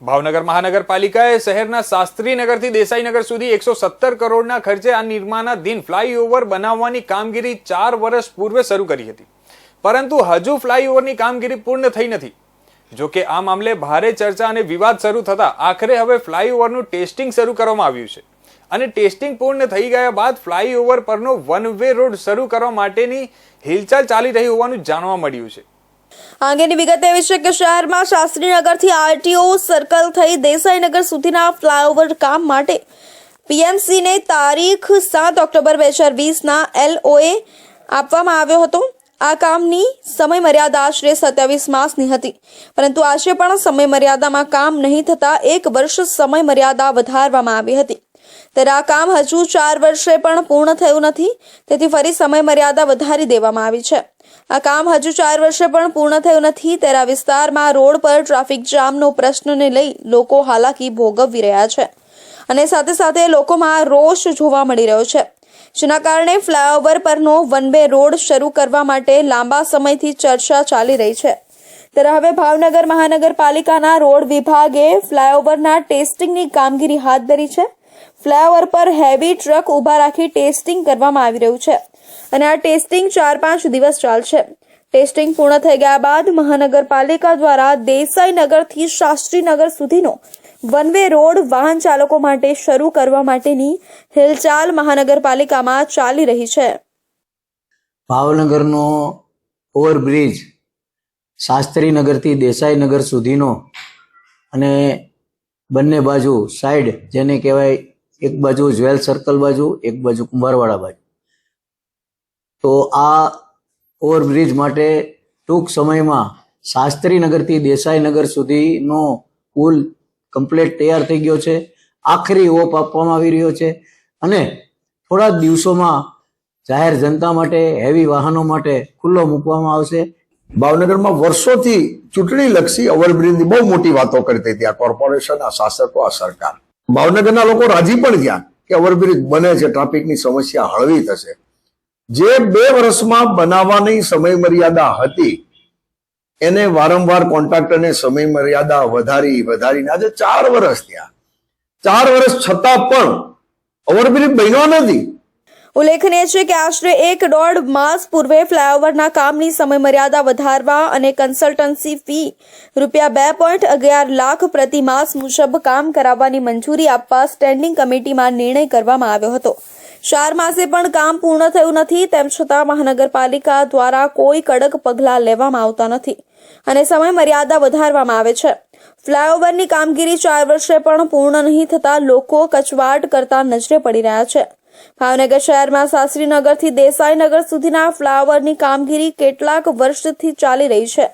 ભાવનગર મહાનગરપાલિકાએ શહેરના શાસ્ત્રીનગરથી દેસાઈનગર સુધી એકસો સત્તર કરોડના ખર્ચે આ નિર્માણાધીન ફ્લાયઓવર બનાવવાની કામગીરી ચાર વર્ષ પૂર્વે શરૂ કરી હતી. પરંતુ હજુ ફ્લાયઓવરની કામગીરી પૂર્ણ થઈ નથી. જોકે આ મામલે ભારે ચર્ચા અને વિવાદ શરૂ થતા આખરે હવે ફ્લાયઓવરનું ટેસ્ટિંગ શરૂ કરવામાં આવ્યું છે. અને ટેસ્ટિંગ પૂર્ણ થઈ ગયા બાદ ફ્લાયઓવર પરનો વન વે રોડ શરૂ કરવા માટેની હિલચાલ ચાલી રહી હોવાનું જાણવા મળ્યું છે. આ વિગત એવી છે કે શહેરમાં શાસ્ત્રીનગરથી આરટીઓ સર્કલ થઈ દેસાઈનગર સુધીના ફ્લાયઓવર કામ માટે પીએમસીને તારીખ સાત ઓક્ટોબર બે હજાર વીસના એલઓએ આપવામાં આવ્યો હતો. આ કામની સમય મર્યાદા આશરે સત્યાવીસ માસની હતી. પરંતુ આજે પણ સમય મર્યાદામાં કામ નહીં થતા એક વર્ષ સમય મર્યાદા વધારવામાં આવી હતી. ત્યારે આ કામ હજુ ચાર વર્ષે પણ પૂર્ણ થયું નથી. તેથી ફરી સમય મર્યાદા વધારી દેવામાં આવી છે. આ કામ હજુ ચાર વર્ષે પણ પૂર્ણ થયું નથી. આ વિસ્તારમાં રોડ પર ટ્રાફિક જામનો પ્રશ્નને લઈ લોકો હાલાકી ભોગવી રહ્યા છે. અને સાથે સાથે લોકોમાં રોષ જોવા મળી રહ્યો છે. જેના કારણે ફ્લાયઓવર પરનો વન વે રોડ શરૂ કરવા માટે લાંબા સમયથી ચર્ચા ચાલી રહી છે. ત્યારે હવે ભાવનગર મહાનગરપાલિકાના રોડ વિભાગે ફ્લાયઓવરના ટેસ્ટિંગની કામગીરી હાથ ધરી છે. ફ્લાયઓવર પર હેવી ટ્રક ઊભા રાખી ટેસ્ટિંગ કરવામાં આવી રહ્યું છે. અને આ ટેસ્ટિંગ ચાર પાંચ દિવસ ચાલશે. ટેસ્ટિંગ પૂર્ણ થઈ ગયા બાદ મહાનગરપાલિકા દ્વારા દેસાઈનગરથી શાસ્ત્રીનગર સુધીનો વન વે રોડ વાહન ચાલકો માટે શરૂ કરવા માટેની હિલચાલ મહાનગરપાલિકામાં ચાલી રહી છે. ભાવનગરનો ઓવરબ્રિજ શાસ્ત્રીનગરથી દેસાઈનગર સુધીનો અને બંને બાજુ સાઈડ જેને કહેવાય એક બાજુ જ્વેલ સર્કલ બાજુ, એક બાજુ કુંભારવાડા બાજુ. તો આ ઓવરબ્રિજ માટે ટૂંક સમયમાં શાસ્ત્રીનગરથી દેસાઈનગર સુધીનો પુલ કમ્પ્લેટ તૈયાર થઈ ગયો છે. આખરી ઓપ આપવામાં આવી રહ્યો છે અને થોડા દિવસોમાં જાહેર જનતા માટે, હેવી વાહનો માટે ખુલ્લો મૂકવામાં આવશે. ભાવનગરમાં વર્ષોથી ચૂંટણી લક્ષી ઓવરબ્રિજની બહુ મોટી વાતો કરતી હતી આ કોર્પોરેશન, આ શાસકો, આ સરકાર. ભાવનગરના લોકો રાજી પણ થયા કે ઓવરબ્રિજ બને છે, ટ્રાફિકની સમસ્યા હળવી થશે. જે બે વર્ષમાં બનાવવાની સમય મર્યાદા હતી, એને વારંવાર કોન્ટ્રાક્ટરને સમય મર્યાદા વધારી વધારીને આજે ચાર વર્ષ થયા. ચાર વર્ષ છતાં પણ ઓવરબ્રિજ બન્યો નથી. ઉલ્લેખનીય છે કે આશરે એક દોઢ માસ પૂર્વે ફ્લાયઓવરના કામની સમય મર્યાદા વધારવા અને કન્સલ્ટન્સી ફી રૂપિયા બે પોઈન્ટ અગિયાર લાખ પ્રતિ માસ મુજબ કામ કરાવવાની મંજૂરી આપવા સ્ટેન્ડિંગ કમિટીમાં નિર્ણય કરવામાં આવ્યો હતો. ચાર માસે પણ કામ પૂર્ણ થયું નથી, તેમ છતાં મહાનગરપાલિકા દ્વારા કોઈ કડક પગલાં લેવામાં આવતા નથી અને સમય મર્યાદા વધારવામાં આવે છે. ફ્લાયઓવરની કામગીરી ચાર વર્ષે પણ પૂર્ણ નહીં થતા લોકો કચવાટ કરતા નજરે પડી રહ્યા છે. ભાવનગર શહેરમાં શાસ્ત્રીનગરથી દેસાઈનગર સુધીના ફ્લાવરની કામગીરી કેટલાક વર્ષથી ચાલી રહી છે.